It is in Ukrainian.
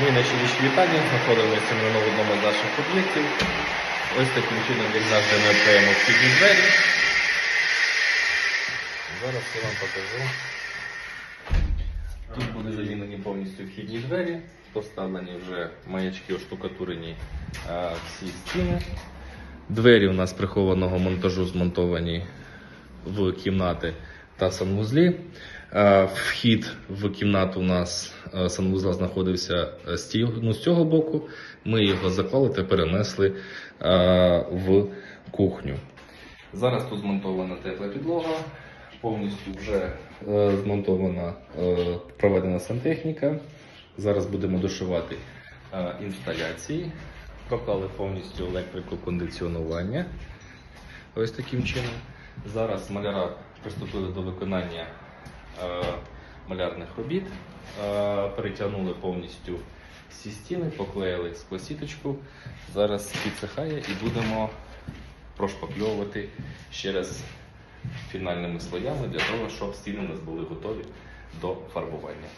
Ми на Чилищі вітання знаходимося на одному з наших об'єктів. Ось таким чином, як завжди, ми відкриємо вхідні двері. Зараз я вам покажу. Тут були замінені повністю вхідні двері, поставлені вже маячки оштукатурені а, всі стіни. Двері у нас прихованого монтажу змонтовані в кімнати та санвузлі. Е, Вхід в кімнату у нас е, санвузла знаходився е, з ті- ну, з цього боку. Ми його заклали та перенесли е, в кухню. Зараз тут змонтована тепла підлога, повністю вже е, змонтована е, проведена сантехніка. Зараз будемо дошивати е, інсталяції. Проклали повністю електрику кондиціонування. Ось таким чином. Зараз маляра приступили до виконання е, малярних робіт. Е, перетягнули повністю всі стіни, поклеїли склосіточку. Зараз підсихає і будемо прошпакльовувати ще раз фінальними слоями для того, щоб стіни у нас були готові до фарбування.